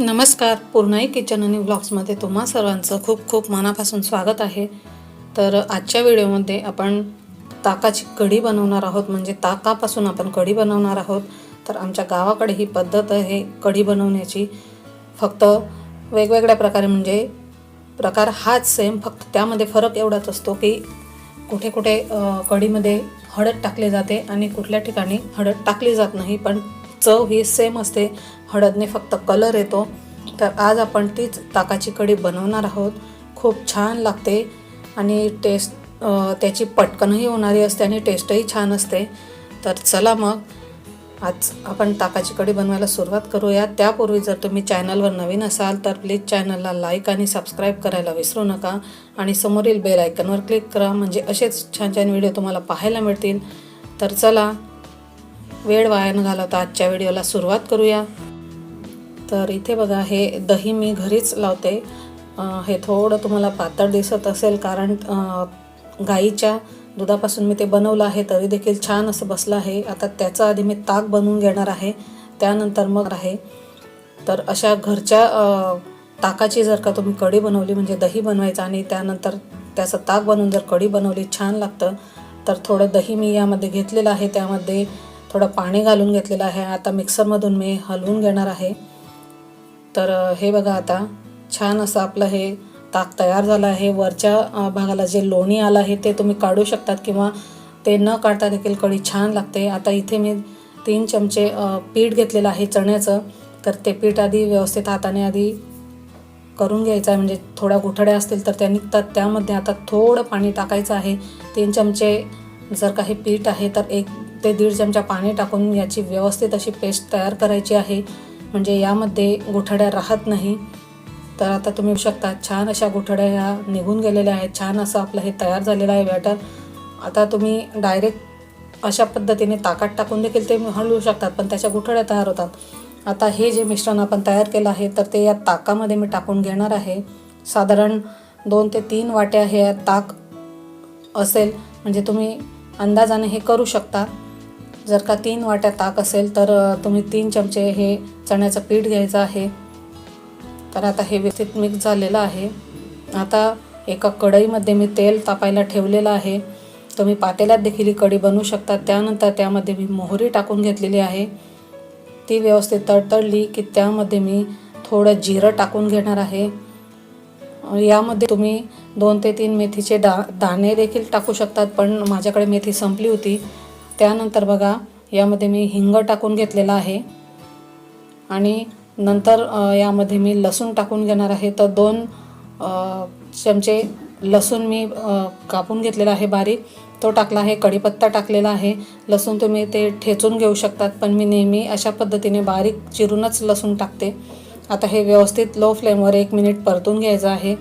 नमस्कार. पूर्णाई किचन आणि ब्लॉग्समध्ये तुम्हा सर्वांचं खूप खूप मनापासून स्वागत आहे. तर आजच्या व्हिडिओमध्ये आपण ताकाची कढी बनवणार आहोत. म्हणजे ताकापासून आपण कढी बनवणार आहोत. तर आमच्या गावाकडे ही पद्धत आहे कढी बनवण्याची. फक्त वेगवेगळ्या प्रकारे म्हणजे प्रकार हाच सेम फक्त त्यामध्ये फरक एवढाच असतो की कुठे कुठे कढीमध्ये हळद टाकली जाते आणि कुठल्या ठिकाणी हळद टाकली जात नाही. पण चव ही सेम असते. हळदने फक्त कलर येतो. तर आज आपण तीच ताकाची कढी बनवणार आहोत. खूप छान लागते आणि टेस्ट त्याची पटकनही होणारी असते आणि टेस्टही छान असते. तर चला मग आज आपण ताकाची कढी बनवायला सुरुवात करूया. त्यापूर्वी जर तुम्ही चॅनलवर नवीन असाल तर प्लीज चॅनलला लाईक आणि सबस्क्राईब करायला विसरू नका. आणि समोरील बेल आयकनवर क्लिक करा. म्हणजे असेच छान छान व्हिडिओ तुम्हाला पाहायला मिळतील. तर चला वेळ वाया न घालवता आजच्या व्हिडिओला सुरुवात करूया. तर इथे बघा हे दही मी घरीच लावते. हे थोडं तुम्हाला पातळ दिसत असेल कारण गाईच्या दुधापासून मी ते बनवलं आहे तरी देखील छान असं बसलं आहे. आता त्याचं आधी मी ताक बनवून घेणार आहे. त्यानंतर मग आहे. तर अशा घरच्या ताकाची जर का तुम्ही कढी बनवली म्हणजे दही बनवायचं आणि त्यानंतर त्याचं ताक बनवून जर कढी बनवली छान लागतं. तर थोडं दही मी यामध्ये घेतलेलं आहे. त्यामध्ये थोडं पाणी घालून घेतलेलं आहे. आता मिक्सरमधून मी हलवून घेणार आहे. तर हे बघा आता छान असं आपलं हे ताक तयार झालं आहे. वरच्या भागाला जे लोणी आलं आहे ते तुम्ही काढू शकतात किंवा ते न काढता देखील कढी छान लागते. आता इथे मी तीन चमचे पीठ घेतलेलं आहे चण्याचं. तर ते पीठ आधी व्यवस्थित हाताने आधी करून घ्यायचं आहे. म्हणजे थोड्या गुठड्या असतील तर त्या निघतात त्यामध्ये आता थोडं पाणी टाकायचं आहे. तीन चमचे जर काही पीठ आहे तर एक ते दीड चमचा पाणी टाकून याची व्यवस्थित अशी पेस्ट तयार करायची आहे. म्हणजे यामध्ये गुठड्या राहत नाही. तर आता तुम्ही बघू शकता छान अशा गुठड्या ह्या निघून गेलेल्या आहेत. छान असं आपलं हे तयार झालेलं आहे बॅटर आता तुम्ही डायरेक्ट अशा पद्धतीने ताकात टाकून देखील ते हलवू शकतात पण त्याच्या गुठड्या तयार होतात. आता हे जे मिश्रण आपण तयार केलं आहे तर ते या ताकामध्ये मी टाकून घेणार आहे. साधारण दोन ते तीन वाट्या हे ताक असेल म्हणजे तुम्ही अंदाजाने हे करू शकता. जर का तीन वाट्या ताक असेल तर तुम्ही तीन चमचे हे चण्याचं पीठ घ्यायचं आहे. तर आता हे व्यवस्थित मिक्स झालेलं आहे. आता एका कढईमध्ये मी तेल तापायला ठेवलेलं आहे. तुम्ही पातेल्यात देखील ही कढी बनवू शकता. त्यानंतर त्यामध्ये मी मोहरी टाकून घेतलेली आहे. ती व्यवस्थित तडतडली की त्यामध्ये मी थोडं जिरं टाकून घेणार आहे. यामध्ये तुम्ही दोन ते तीन मेथीचे डा दाणे देखील टाकू शकतात पण माझ्याकडे मेथी संपली होती. त्यानंतर बघा यामध्ये मी हिंग टाकून घेतलेला आहे. आणि नंतर यामध्ये मी लसूण टाकून घेणार आहे. तर दोन चमचे लसूण मी कापून घेतलेला आहे बारीक. तो टाकला आहे कढीपत्ता टाकलेला आहे. लसूण तुम्ही ते ठेचून घेऊ शकतात पण मी नेहमी अशा पद्धतीने बारीक चिरूनच लसूण टाकते. आता हे व्यवस्थित लो फ्लेमवर एक मिनिट परतून घ्यायचं आहे.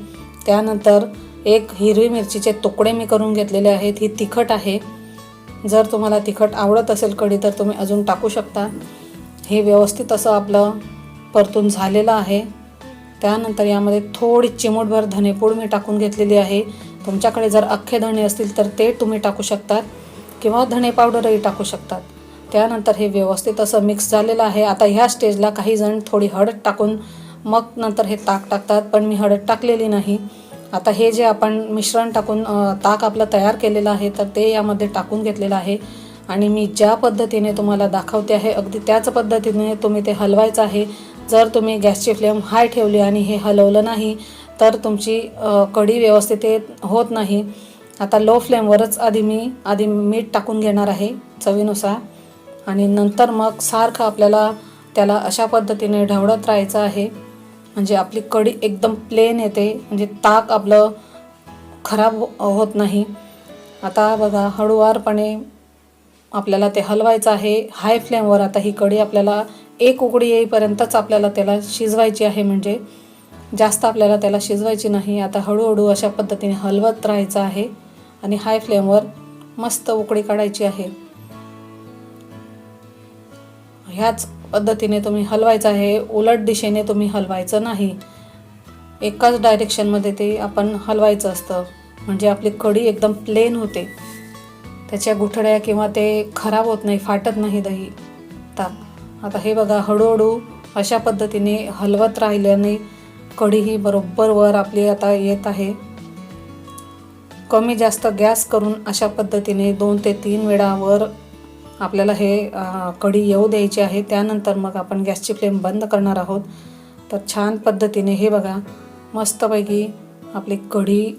त्यानंतर एक हिरवी मिरचीचे तुकडे मी करून घेतलेले आहेत. ही तिखट आहे. जर तुम्हाला तिखट आवडत असेल कढी तर तुम्ही अजून टाकू शकता. हे व्यवस्थित असं आपलं परतून झालेलं आहे. त्यानंतर यामध्ये थोडी चिमूटभर धनेपूड मी टाकून घेतलेली आहे. तुमच्याकडे जर अख्खे धणे असतील तर ते तुम्ही टाकू शकतात किंवा धणे पावडरही टाकू शकतात. त्यानंतर हे व्यवस्थित असं मिक्स झालेलं आहे. आता ह्या स्टेजला काही जण थोडी हळद टाकून मग नंतर हे ताक टाकतात पण मी हळद टाकलेली नाही. आता हे जे आपण मिश्रण टाकून ताक आपलं तयार केलेलं आहे तर ते यामध्ये टाकून घेतलेलं आहे. आणि मी ज्या पद्धतीने तुम्हाला दाखवते आहे अगदी त्याच पद्धतीने तुम्ही ते हलवायचं आहे. जर तुम्ही गॅसची फ्लेम हाय ठेवली आणि हे हलवलं नाही तर तुमची कढी व्यवस्थित होत नाही. आता लो फ्लेमवरच आधी मी आधी मीठ टाकून घेणार आहे चवीनुसार. आणि नंतर मग सारखं आपल्याला त्याला अशा पद्धतीने ढवळत राहायचं आहे. म्हणजे आपली कढी एकदम प्लेन येते. म्हणजे ताक आपलं खराब होत नाही. आता बघा हळूवारपणे आपल्याला ते हलवायचं आहे. हाय फ्लेमवर आता ही कढी आपल्याला एक उकडी येईपर्यंतच आपल्याला त्याला शिजवायची आहे. म्हणजे जास्त आपल्याला त्याला शिजवायची नाही. आता हळूहळू अशा पद्धतीने हलवत राहायचं आहे. आणि हाय फ्लेमवर मस्त उकडी काढायची आहे. ह्याच पद्धतीने तुम्ही हलवायचं आहे उलट दिशेने तुम्ही हलवायचं नाही. एकाच डायरेक्शनमध्ये ते आपण हलवायचं असतं. म्हणजे आपली कढी एकदम प्लेन होते. त्याच्या गुठड्या किंवा ते खराब होत नाही फाटत नाही दही. ताक आता हे बघा हळूहळू अशा पद्धतीने हलवत राहिल्याने कढी ही बरोबर वर आपली आता येत आहे. कमी जास्त गॅस करून अशा पद्धतीने दोन ते तीन वेळा वर आपल्याला हे कढी येऊ द्यायची आहे. त्यानंतर मग आपण गॅसची फ्लेम बंद करणार आहोत. तर छान पद्धतीने हे बघा मस्तपैकी आपली कढी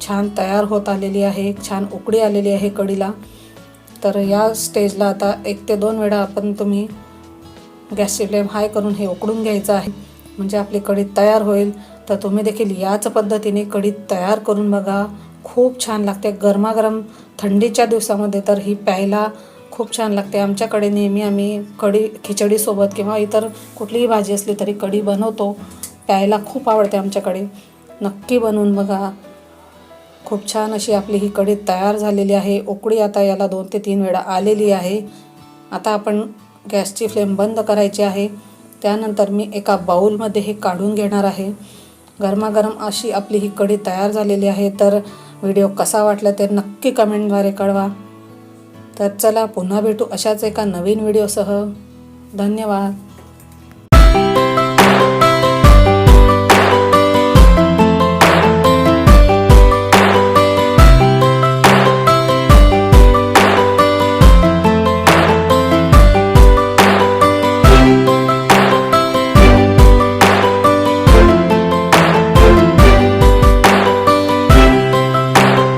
छान तयार होत आलेली आहे. छान उकडी आलेली आहे कढीला. तर या स्टेजला आता एक ते दोन वेळा आपण तुम्ही गॅसची फ्लेम हाय करून हे उकडून घ्यायचं आहे. म्हणजे आपली कढी तयार होईल. तर तुम्ही देखील याच पद्धतीने कढी तयार करून बघा. खूप छान लागते. गरमागरम थंडीच्या दिवसामध्ये तर ही प्यायला खूप छान लागते. आमच्याकडे नेहमी आम्ही कढी खिचडीसोबत किंवा इतर कुठलीही भाजी असली तरी कढी बनवतो. प्यायला खूप आवडते आमच्याकडे. नक्की बनवून बघा. खूप छान अशी आपली ही कढी तयार झालेली आहे. उकडी आता याला दोन ते तीन वेळा आलेली आहे. आता आपण गॅसची फ्लेम बंद करायची आहे. त्यानंतर मी एका बाऊलमध्ये हे काढून घेणार आहे. गरमागरम अशी आपली ही कढी तयार झालेली आहे. तर व्हिडिओ कसा वाटला ते नक्की कमेंटद्वारे कळवा. तर चला पुन्हा भेटू अशाच एका नवीन व्हिडिओसह. धन्यवाद.